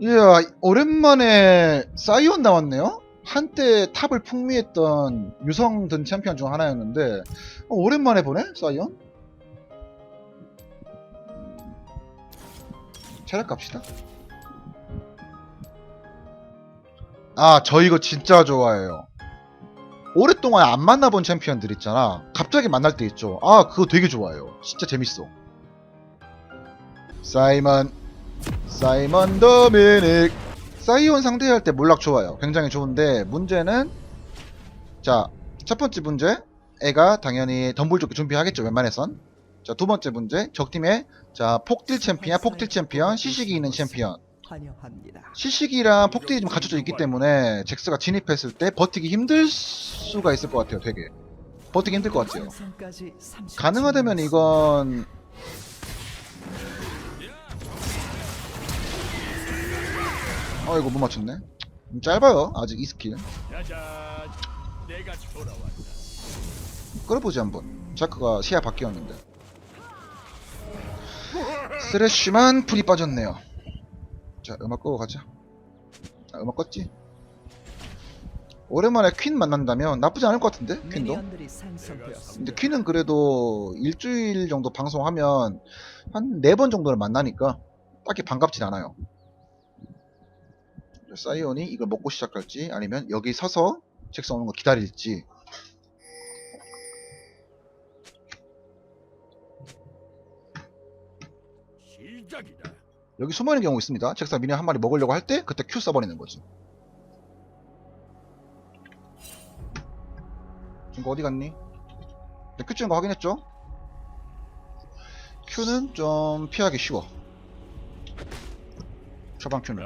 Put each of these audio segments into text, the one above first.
이야, 오랜만에 사이온 나왔네요? 한때 탑을 풍미했던 유성든 챔피언 중 하나였는데, 어, 오랜만에 보네? 사이온? 체력 갑시다. 아, 저 이거 진짜 좋아해요. 오랫동안 안 만나본 챔피언들 있잖아. 갑자기 만날 때 있죠. 아, 그거 되게 좋아해요. 진짜 재밌어. 사이먼, 사이먼 도미닉. 사이온 상대할 때 몰락 좋아요. 굉장히 좋은데, 문제는, 자, 첫 번째 문제, 애가 당연히 좋게 준비하겠죠, 웬만해선. 자, 두 번째 문제, 적팀에, 자, 폭딜 챔피언, 폭딜 챔피언, 시식이 있는 챔피언. 시식이랑 폭딜이 좀 갖춰져 있기 때문에 잭스가 진입했을 때 버티기 힘들 수가 있을 것 같아요, 되게. 버티기 힘들 것 같아요. 생성까지 30초 가능하다면. 이건 어 이거 못 맞췄네. 좀 짧아요 아직 이 스킬. 끌어보지 한번. 자크가 시야 바뀌었는데. 스레쉬만 풀이 빠졌네요. 자 음악 끄고 가자. 아, 음악 껐지? 오랜만에 퀸 만난다면 나쁘지 않을 것 같은데 퀸도. 근데 퀸은 그래도 일주일 정도 방송하면 한 네 번 정도는 만나니까 딱히 반갑진 않아요. 사이온이 이걸 먹고 시작할지 아니면 여기 서서 책상 오는 거 기다릴지. 여기 숨어있는 경우 있습니다. 책상 미니 한 마리 먹으려고 할 때 그때 Q 써버리는 거지. 친구 어디 갔니? 네, Q 찍은 거 확인했죠? Q는 좀 피하기 쉬워. 초반 Q는.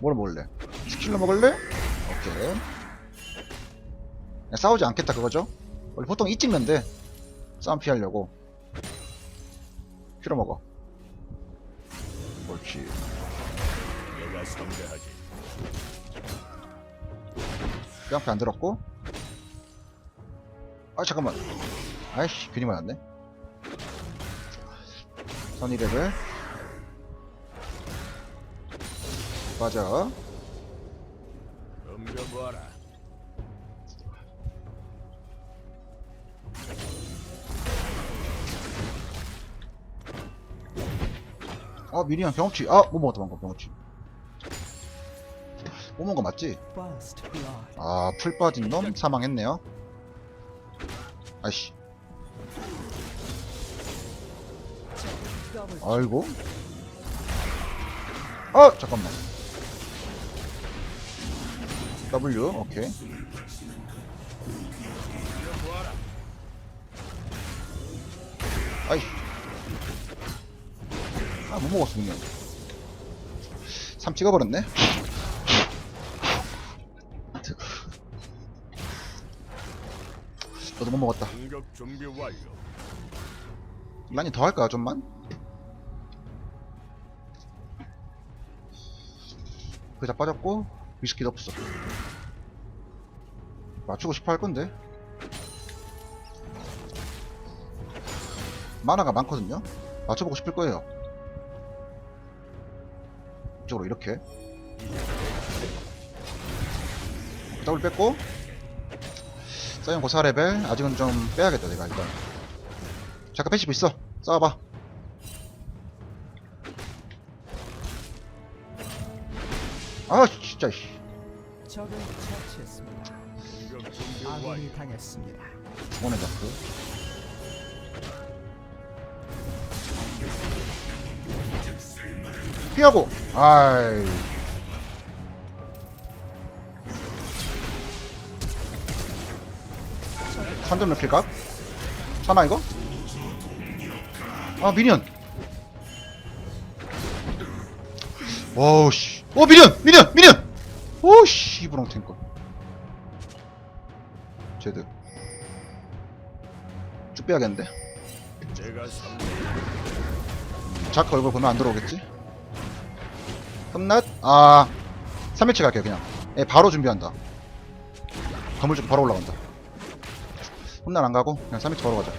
뭘 먹을래? 스킬로 먹을래? 오케이. 야, 싸우지 않겠다 그거죠? 원래 보통 이 찍는데 싸움 피하려고 큐로 먹어. 옳지. 내가 상대하지. 뺨패 안 들었고. 아 잠깐만. 아이씨 괜히 맞았네. 선이레벨. 맞아. 덤벼봐라. 아 미니언 경험치. 아못 먹었다 방금 경험치. 못 먹은 거 맞지? 아, 풀 빠진 놈 사망했네요. 아이씨, 아이고. 아, 잠깐만. W, 오케이. 아이. 아, 못 먹었어, 그냥. 3 찍어버렸네. 너도 못 먹었다. 공격 준비 완료. 라니 더 할까 좀만? 그자 빠졌고 위스키도 없어 맞추고 싶어 할 건데. 만화가 많거든요. 맞춰보고 싶을 거예요. 이쪽으로 이렇게. 더블 뺐고. 사이언 고사 레벨. 아직은 좀 빼야겠다 내가 일단. 잠깐 패시브 있어. 싸워봐. 아 진짜 씨. 적을 처치했습니다. 아군이 완료. 당했습니다. 죽어내 자크 피하고 아이 산점 높일까? 사나 이거? 아 미니언 와우 씨. 오 미니언 미니언 미니언 오씨 브롱 탱커 제드 쭉 빼야겠는데. 상대. 자크 얼굴 보면 안 들어오겠지? 끝났? 아 3일치 갈게요 그냥. 예, 바로 준비한다. 건물 쪽 바로 올라간다. 홈난 안 가고 그냥 3일치 바로 가자.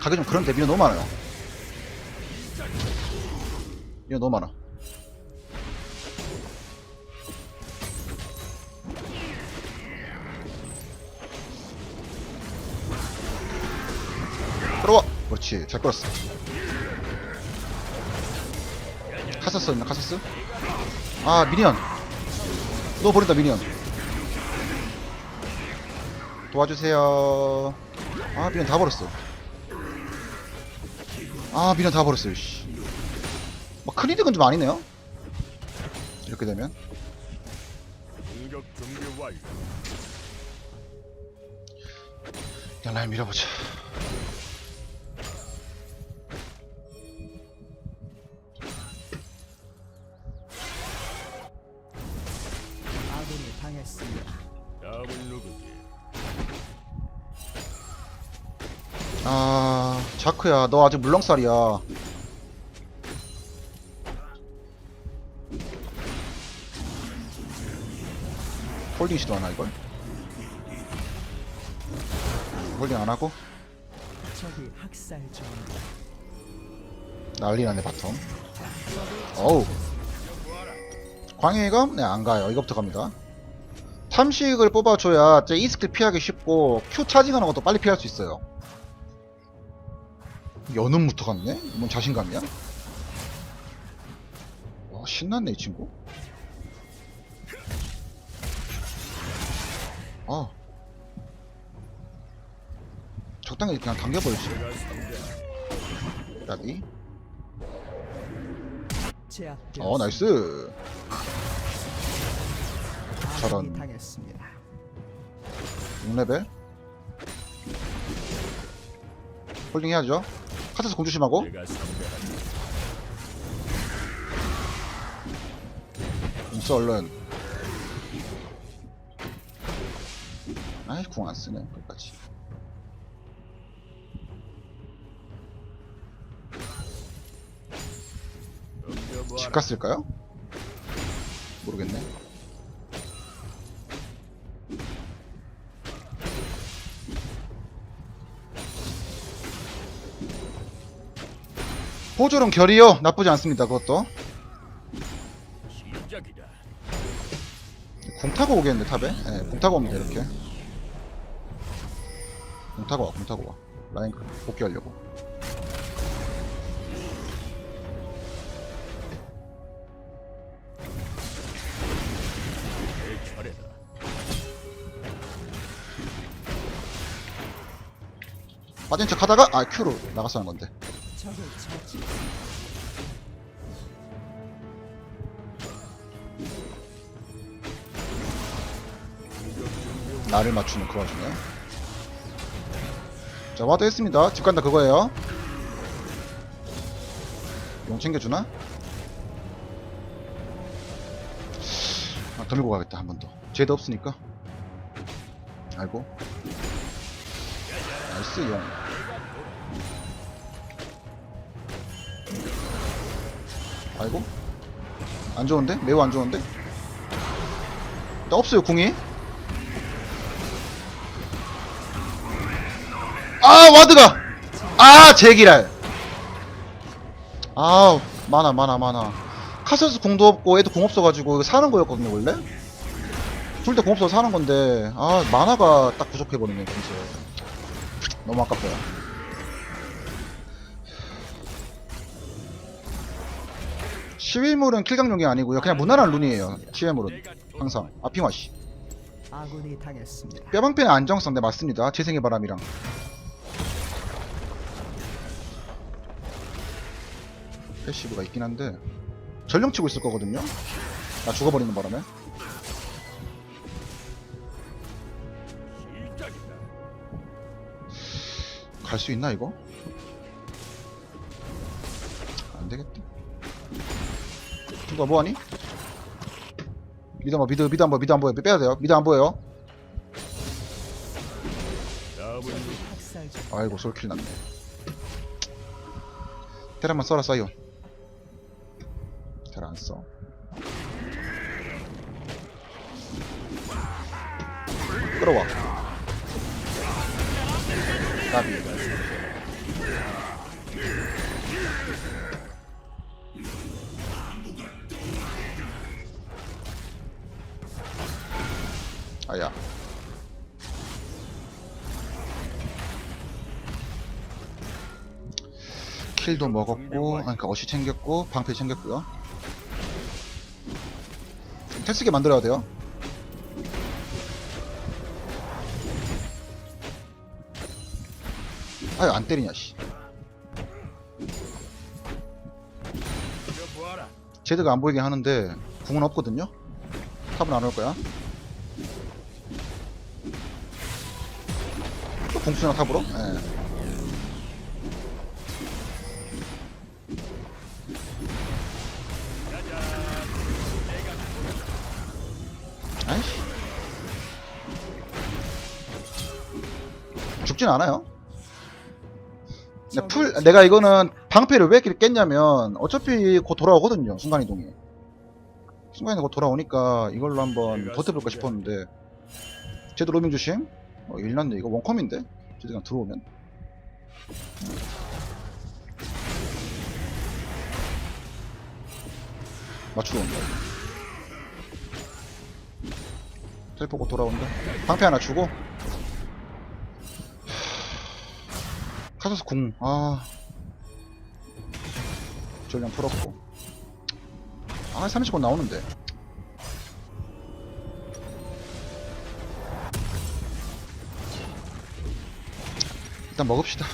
가게 좀 그런데 미녀 너무 많아요. 미녀 너무 많아 그렇지. 잘 끌었어. 카사스 있나 카사스? 아 미니언. 너 버린다 미니언. 도와주세요. 아 미니언 다 버렸어. 아 미니언 다 버렸어요 씨. 뭐 크리득은 좀 아니네요? 이렇게 되면. 공격 준비 완료. 야 라인 밀어보자 아 자크야. 너 아직 물렁살이야. 홀딩 시도하나 이걸? 홀딩 안하고? 적이 학살 중. 난리 나네 바텀. 어우. 광해검? 네 안가요. 이거부터 갑니다. 탐식을 뽑아줘야 제 E스킬 피하기 쉽고 Q 차징하는 것도 빨리 피할 수 있어요 연음부터 갔네? 뭔 자신감이야? 와 신났네 이 친구 아 적당히 그냥. 나비 제압되었습니다. 어 나이스 저런. 당했습니다. 6레벨 홀딩 해야죠 카트에서 공 조심하고 내가 상대하지. 공써 얼른 아이 궁 안쓰네 끝까지. 집 갔을까요? 모르겠네 호조론 결이요 나쁘지 않습니다 그것도. 공 타고 오겠는데 탑에? 네, 공 타고 돼 이렇게 공 타고 와공 타고 와 라인 복귀하려고. 빠진 척 하다가 아 Q로 나가서 하는 건데 나를 맞추는 그 와중에 자 와도 했습니다. 집 간다 그거예요. 용 챙겨주나? 아, 더 밀고 가겠다 한 번 더. 쟤도 없으니까. 아이고. 나이스 용. 아이고. 안 좋은데? 매우 안 좋은데? 나 없어요 궁이 아 와드가. 아 제기랄. 아 많아 많아 많아. 카서스 공도 없고 애도 공 없어가지고 이거 사는 거였거든요 원래? 둘다공 없어서 사는 건데 아 만화가 딱 부족해버리네 진짜. 너무 아깝다. 시위물은 킬강용이 아니고요. 그냥 무난한 룬이에요 시위물은. 항상. 아핑화씨. 아군이 당했습니다. 뼈방편의 안정성 네 맞습니다. 재생의 바람이랑 패시브가 있긴 한데 전령 치고 있을 거거든요 나 죽어버리는 바람에. 갈 수 있나 이거? 안 되겠다 누가 뭐하니? 미드 한번 미드 미드 한번 미드 안 보여 빼야 돼요 미드 안 보여요. 아이고 솔킬 났네 테라만 써라 사이온 테라 안써 끌어와 까비 아야. 킬도 먹었고, 아니, 그러니까 어시 챙겼고, 방패 챙겼고요. 택쓰게 만들어야 돼요. 아유, 안 때리냐, 씨. 제드가 안 보이게 하는데, 궁은 없거든요? 탑은 안 올 거야. 또 궁수나 탑으로? 예. 죽진 않아요. 근데 풀, 내가 이거는 방패를 왜 이렇게 깼냐면, 어차피 곧 돌아오거든요, 순간이동이. 순간이동 곧 돌아오니까 이걸로 한번 버텨볼까 싶었는데, 쟤도 로밍 조심. 어, 일났네. 이거 원컴인데? 그냥 들어오면. 맞추러 온다. 텔포 곧 돌아온다. 방패 하나 주고. 카서스 궁, 아. 전량 풀었고. 아, 30권 나오는데. 일단 먹읍시다.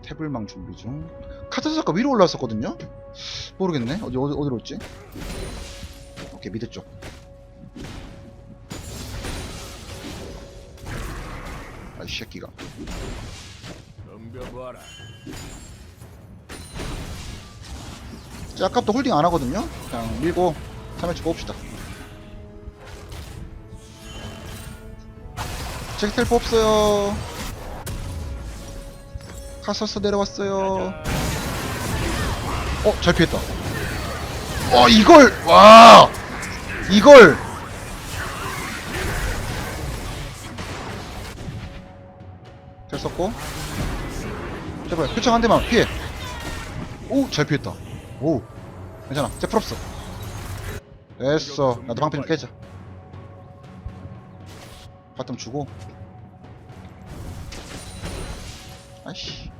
태블망 준비 중. 카서스 아까 위로 올라왔었거든요? 모르겠네. 어디, 어디, 어디로 있지? 오케이, 미드 쪽. 새끼가. 덤벼봐라. 자, 아까부터 홀딩 안 하거든요? 그냥 밀고 3회치 뽑읍시다. 잭텔 뽑어요. 카서스 내려왔어요. 어, 잘 피했다. 어, 이걸! 와! 이걸! 썼고. 제발, 표창 한 대만 피해. 오, 잘 피했다. 오, 괜찮아. 쟤 풀었어. 됐어. 나도 방패 좀 깨자. 바텀 주고. 아이씨.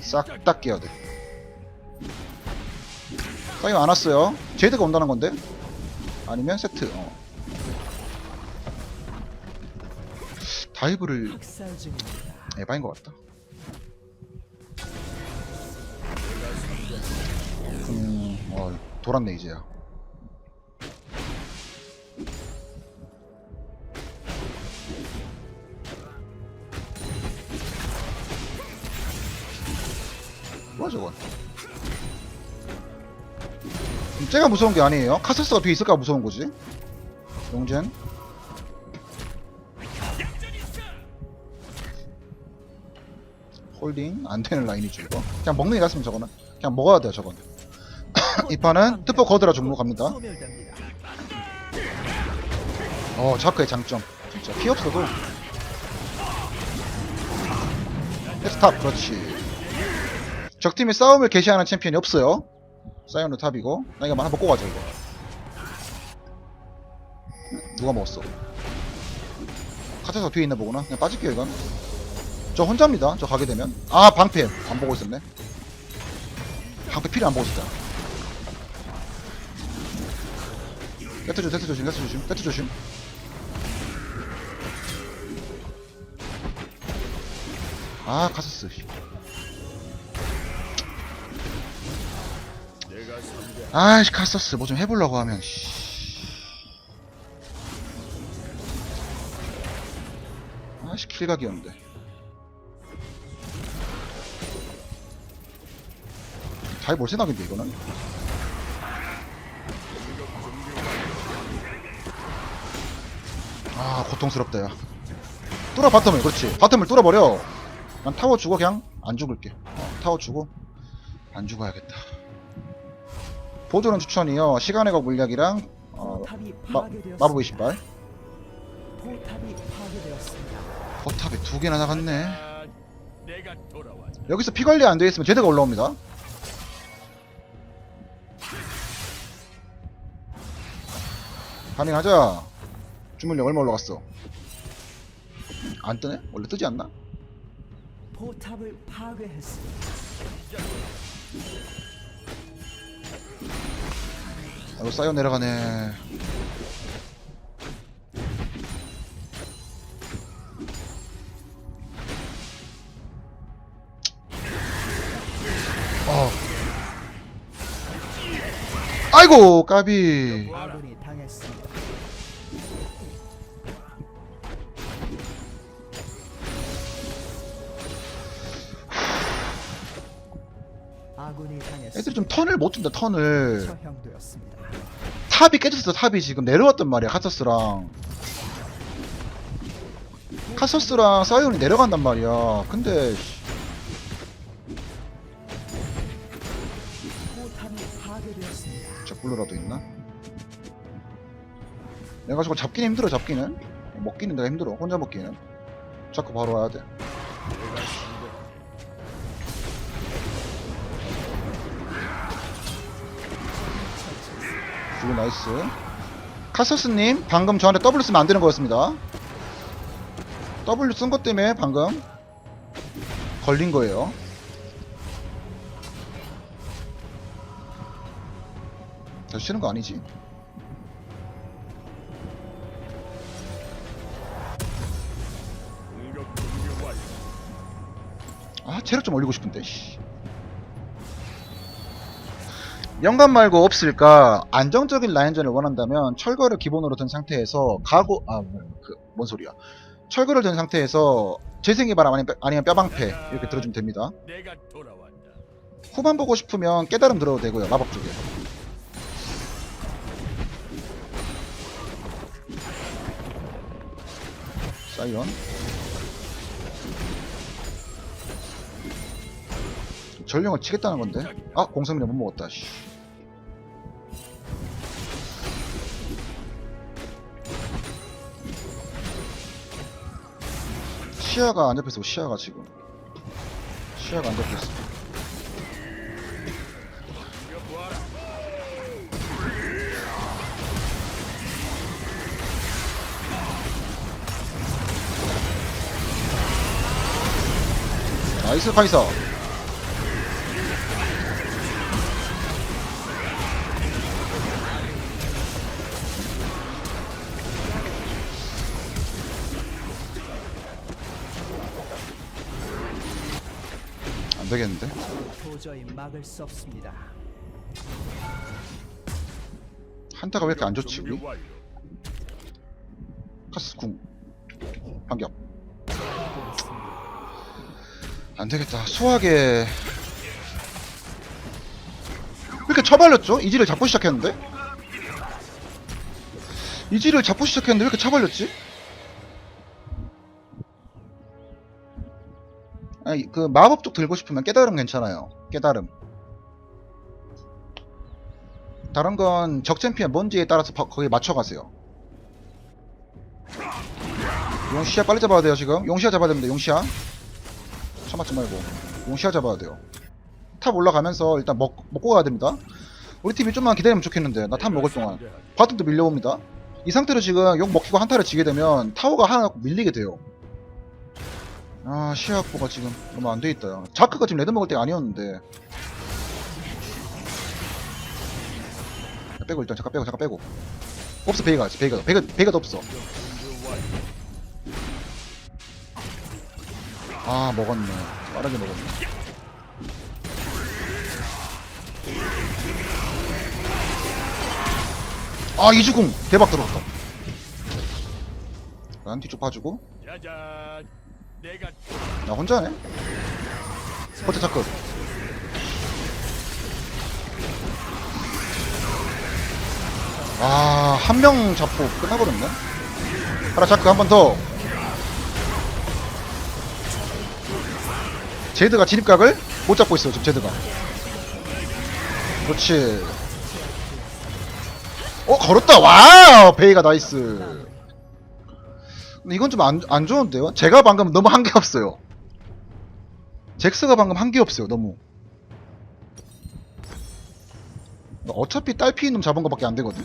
싹다 깨야 돼. 사이안 왔어요. 제이드가 온다는 건데? 아니면 세트. 어. 다이브를. 에바인 것 같다. 음, 어, 돌았네 이제야. 뭐야 저건? 쟤가 무서운 게 아니에요. 카서스가 뒤에 있을까 무서운 거지. 용젠. 홀딩 안 되는 라인이죠 이거 그냥 먹는 게 낫으면 저거는 그냥 먹어야 돼요 저건 이 판은 뜻보 거드라 종로 갑니다. 어 자크의 장점 진짜 피 없어도 스탑 그렇지 적팀이 싸움을 개시하는 챔피언이 없어요 사이언도 탑이고 나 이거 하나 먹고 가자 이거. 누가 먹었어? 카트에서 뒤에 있나 보구나. 그냥 빠질게요 이건. 저 혼자입니다 저 가게 되면. 아 방패. 안 보고 있었네. 방패 필요 안 보고 있었다 세트 조심 세트 조심 세트 조심 세트 조심. 아 카서스 아이씨 카서스 뭐 좀 해보려고 하면 씨. 아씨 킬각이었는데. 잘 몰세나긴데 이거는? 아 고통스럽다 야. 뚫어 바텀을. 그렇지. 바텀을 뚫어버려. 난 타워 주고 그냥 안 죽을게. 어, 타워 주고 안 죽어야겠다 보조는 추천이요. 시간의 거 물약이랑 어, 마. 마법의 신발. 포탑이 두 개나 나갔네. 아. 여기서 피 관리 안 돼 있으면 제드가 올라옵니다. 파밍하자. 주물력 얼마 올라갔어? 안 뜨네? 원래 뜨지 않나? 포탑을 파괴했습니다. 아이고 쌓여 내려가네. 어. 아이고 까비. 애들이 좀 턴을 못 준다 턴을. 탑이 깨졌어 탑이 지금. 내려왔단 말이야 카서스랑. 카서스랑 사이온이 내려간단 말이야. 근데. 저 블루라도 있나? 내가 저거 잡기는 힘들어 잡기는. 먹기는 내가 힘들어 혼자 먹기는. 자꾸 바로 와야 돼 블루 나이스 카서스님 방금 저한테 W 쓰면 안 되는 거였습니다 W 쓴 것 때문에 방금 걸린 거예요 다시 치는 거 아니지. 아 체력 좀 올리고 싶은데 씨. 영감 말고 없을까 안정적인 라인전을 원한다면 철거를 기본으로 든 상태에서 가고 아그뭔 소리야. 철거를 든 상태에서 재생의 바람 아니면, 뼈- 아니면 뼈방패 이렇게 들어주면 됩니다. 후반 보고 싶으면 깨달음 들어도 되고요 마법 쪽에. 사이런. 전령을 치겠다는 건데. 아 공성미를 못 먹었다 씨. 시야가 안 잡혔어 시야가 지금 시야가 안 잡혔어. 나이스 카이사 안 되겠는데? 도저히 막을 수 없습니다. 한타가 왜 이렇게 안 좋지 우리? 카스 궁 반격. 안 되겠다 소화게 왜 이렇게 처발렸죠? 이지를 잡고 시작했는데? 이지를 잡고 시작했는데 왜 이렇게 처발렸지? 아니 그 마법 쪽 들고 싶으면 깨달음 괜찮아요. 깨달음. 다른 건 적 챔피언 뭔지에 따라서 바- 거기에 맞춰가세요. 용시야 빨리 잡아야 돼요 지금. 용시야 잡아야 됩니다 용시야. 참았지 말고. 용시야 잡아야 돼요. 탑 올라가면서 일단 먹, 먹고 가야 됩니다. 우리 팀이 좀만 기다리면 좋겠는데 나 탑 먹을 동안. 바텀도 밀려옵니다. 이 상태로 지금 욕 먹히고 한타를 지게 되면 타워가 하나 밀리게 돼요 아 시야 확보가 지금 너무 안 돼있다. 야. 자크가 지금 레드 먹을 때가 아니었는데. 야, 빼고 일단 잠깐 빼고 잠깐 빼고. 없어 베이가 베이가 베이가 베이가도 없어. 아 먹었네. 빠르게 먹었네. 아 이주궁! 대박 들어갔다. 난 뒤쪽 봐주고. 짜잔. 나 혼자네? 호텔 자크 아한 명 잡고 끝나버렸네? 하나 자크 한 번 더. 제드가 진입각을 못 잡고 있어 지금 제드가. 그렇지. 어 걸었다. 와우! 베이가 나이스 이건 좀 안 안 좋은데요 제가 방금 너무 한 게 없어요 잭스가 방금 한 게 없어요 너무 어차피 딸피 놈 잡은 거밖에 안 되거든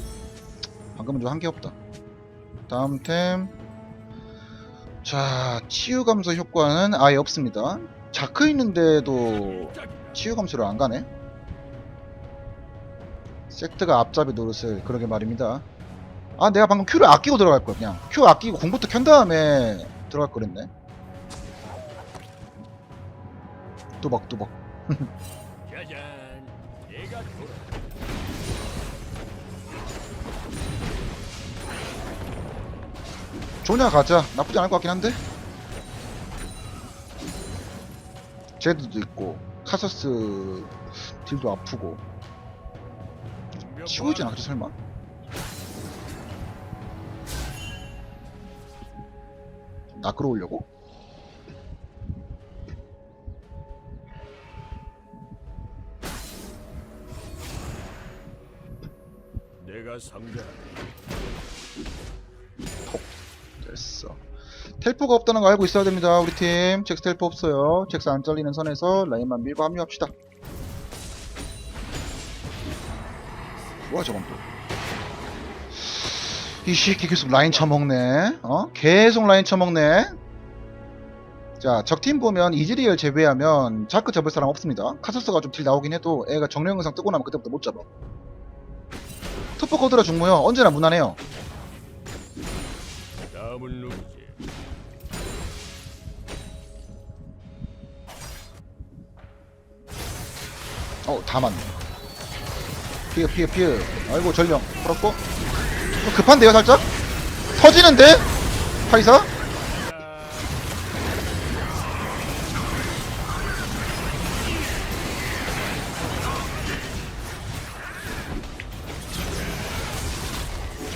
방금은 좀 한 게 없다 다음 템 자, 치유 감소 효과는 아예 없습니다. 자크 있는데도 치유 감소를 안 가네. 섹트가 앞잡이 노릇을 그러게 말입니다. 아, 내가 방금 Q를 아끼고 들어갈 걸 그냥 Q 아끼고 공부터 켠 다음에 들어갈 거랬네. 또박 또박. 돌아. 조냐 가자. 나쁘지 않을 것 같긴 한데. 제드도 있고 카서스 딜도 아프고 치고 있진 않겠지 설마? 나 끌어오려고? 내가 상대하리. 됐어. 텔포가 없다는 거 알고 있어야 됩니다. 우리 팀. 잭스 텔포 없어요. 잭스 안 잘리는 선에서 라인만 밀고 합류합시다. 뭐야 저건 또. 이 새끼 계속 라인 쳐먹네. 어? 계속 라인 쳐먹네. 자, 적팀 보면 이즈리얼 제외하면 자크 잡을 사람 없습니다. 카서스가 좀 딜 나오긴 해도 애가 정령 영상 뜨고 나면 그때부터 못 잡아. 투포 거드라 중무요. 언제나 무난해요. 어, 다 맞네. 피해, 피해, 피해. 아이고, 전령. 풀었고. 어, 급한데요, 살짝? 터지는데? 파이사?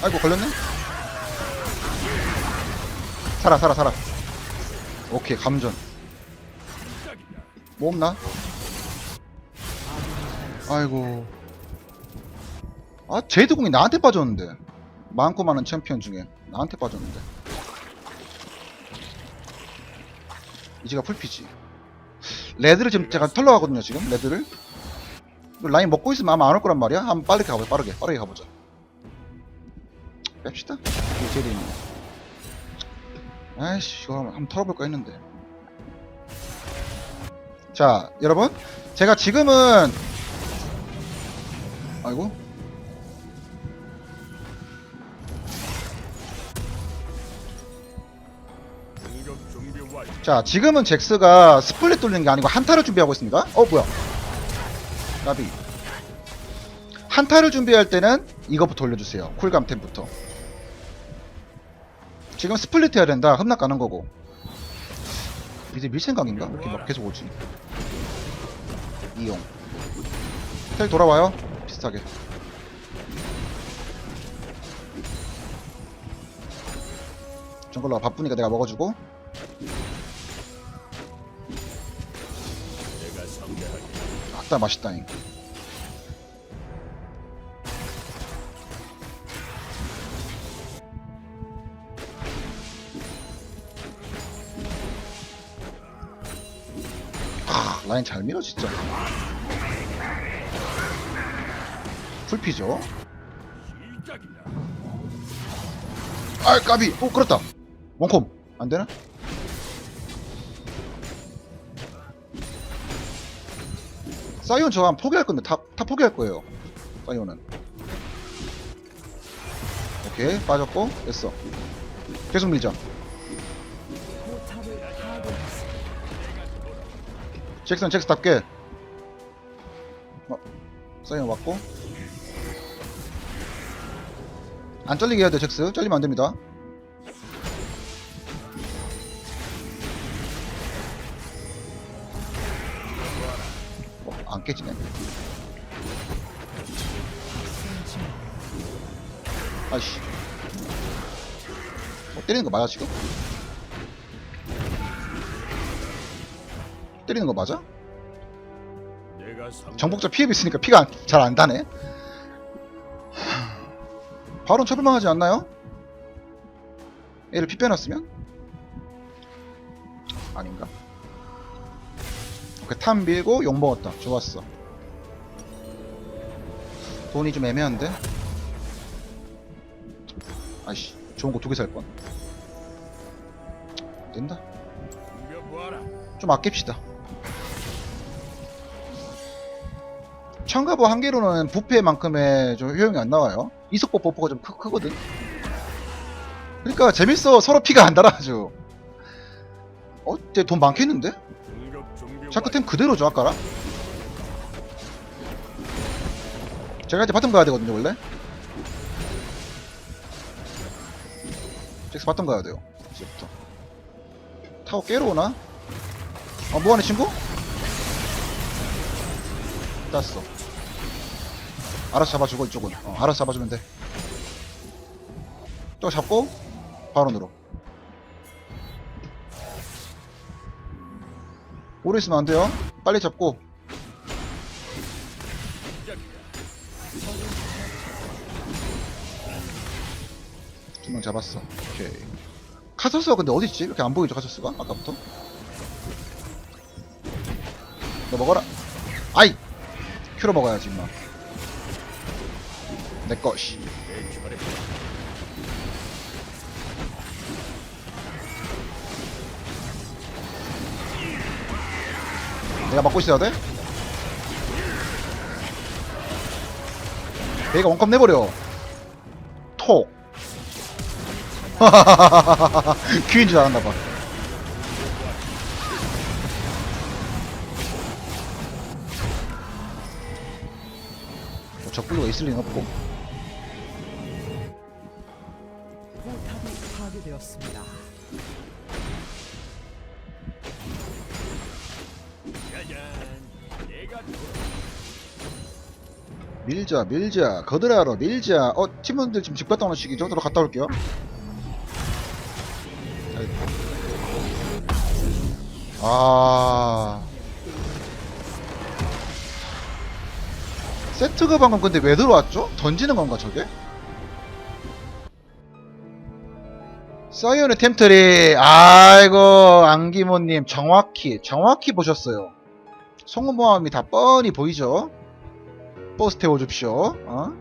아이고, 걸렸네? 살아, 살아, 살아. 오케이, 감전. 뭐 없나? 아이고. 아, 제드공이 나한테 빠졌는데. 많고 많은 챔피언 중에 나한테 빠졌는데. 이제가 풀피지. 레드를 지금 제가 털러 가거든요, 지금. 레드를. 라인 먹고 있으면 아마 안 올 거란 말이야. 한번 빠르게 가보자, 빠르게. 빠르게 가보자. 뺍시다. 제드 있네. 아이씨, 이거 한번 털어볼까 했는데. 자, 여러분. 제가 지금은 아이고 자 지금은 잭스가 스플릿 돌리는 게 아니고 한타를 준비하고 있습니다. 어 뭐야? 나비. 한타를 준비할 때는 이거부터 올려주세요. 쿨감 템부터. 지금 스플릿 해야 된다. 흠락 가는 거고. 이제 밀 생각인가? 왜 이렇게 막 계속 오지. 이용. 텔 돌아와요? 비슷하게. 정글러가 바쁘니까 내가 먹어주고 아따 맛있다잉. 아 라인 잘 밀어 진짜. 풀피죠. 아 까비. 오 그렇다. 원콤. 안되나? 사이온 저한 포기할 건데 다, 다 포기할 거예요. 사이온은. 오케이 빠졌고 됐어. 계속 밀자. 잭슨 잭스답게. 어, 사이온 왔고. 안 잘리게 해야 돼 잭스 잘리면 안 됩니다 안 깨지네 아이씨 어, 때리는 거 맞아 지금? 때리는 거 맞아? 정복자 피해 있으니까 피가 잘 안 다네. 바로 처벌만 하지 않나요? 얘를 피 빼놨으면? 아닌가? 오케이 탐 밀고 욕 먹었다 좋았어 돈이 좀 애매한데? 아이씨 좋은 거 두 개 살뻔 된다. 좀 아낍시다 청가부 한 개로는 부패만큼의 좀 효용이 안 나와요 이속법 버퍼가 좀 크, 크거든 그러니까 재밌어 서로 피가 안 달아가지고 어? 쟤돈 많겠는데? 자크템 그대로죠 아까랑? 제가 이제 바텀 가야 되거든요 원래? 잭스 바텀 가야 돼요 이제부터. 타워 깨러 오나? 어 뭐하네 친구? 땄어. 알아서 잡아주고 이쪽은. 어, 알아서 잡아주면 돼또 잡고 바로 늘어 오래 있으면 안 돼요. 빨리 잡고. 두 명 잡았어. 오케이. 카서스가 근데 어딨지? 이렇게 안 보이죠 카서스가? 아까부터? 너 먹어라. 아이! 큐로 먹어야지 임마. 내꺼 씨 내가 막고 있어야 돼? 얘가 원컵 내버려. 톡. 큐인 줄 알았나봐. 뭐 적불로가 있을 리는 없고 밀자 밀자 거드라로 밀자 어 팀원들 지금 집 갔다 오는 시기죠? 저도 갔다 올게요 아 세트가 방금 근데 왜 들어왔죠? 던지는 건가 저게? 사이언의 템트리 아이고 안기모님 정확히 정확히 보셨어요 송모함이 다 뻔히 보이죠? 버스 태워줍시오 어?